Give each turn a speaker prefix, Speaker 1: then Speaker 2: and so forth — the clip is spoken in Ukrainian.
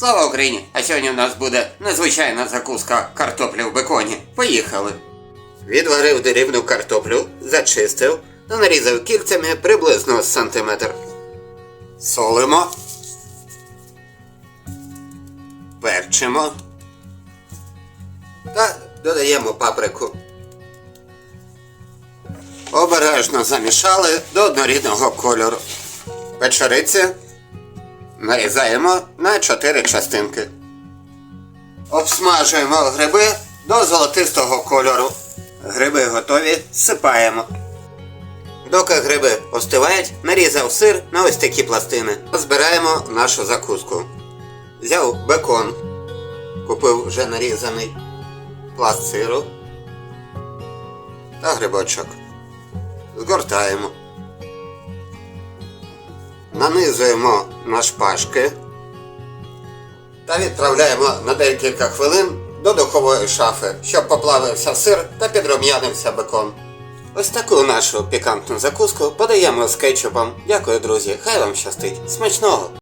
Speaker 1: Слава Україні! А сьогодні у нас буде незвичайна закуска картоплі в беконі. Поїхали! Відварив дерівну картоплю, зачистив та нарізав кільцями приблизно сантиметр. Солимо. Перчимо. Та додаємо паприку. Обережно замішали до однорідного кольору. Печериці нарізаємо на 4 частинки. Обсмажуємо гриби до золотистого кольору. Гриби готові, сипаємо. Доки гриби остивають, нарізав сир на ось такі пластини. Збираємо нашу закуску. Взяв бекон, купив вже нарізаний пласт сиру та грибочок. Згортаємо. Нанизуємо на шпажки та відправляємо на декілька хвилин до духової шафи, щоб поплавився сир та підрум'янився бекон. Ось таку нашу пікантну закуску подаємо з кетчупом. Дякую, друзі. Хай вам щастить. Смачного!